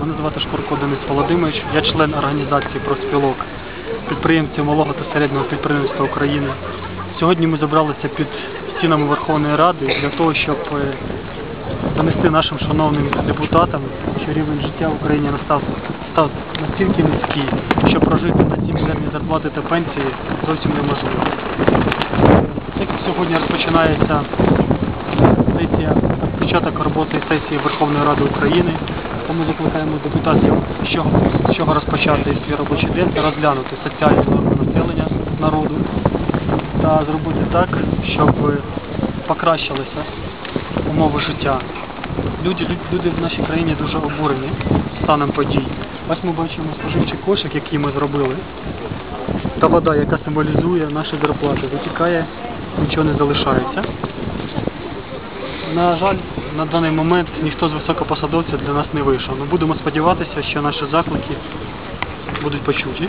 Мене звати Шкурко Денис Володимирович, я член організації профспілок підприємців малого та середнього підприємства України. Сьогодні ми зібралися під стінами Верховної Ради для того, щоб е, донести нашим шановним депутатам, що рівень життя в Україні настав став настільки низький, що прожити на ці мізерні зарплати та пенсії зовсім неможливо. Як сьогодні розпочинається сесія, початок роботи сесії Верховної Ради України, тому закликаємо депутатів, з чого, з чого розпочати свій робочий день та розглянути соціальні норми населення народу та зробити так, щоб покращилися умови життя. Люди, люди в нашій країні дуже обурені станом подій. Ось ми бачимо споживчий кошик, який ми зробили. Та вода, яка символізує наші зарплати, витікає, нічого не залишається. На жаль, на даний момент ніхто з високопосадовців для нас не вийшов. Ми будемо сподіватися, що наші заклики будуть почуті.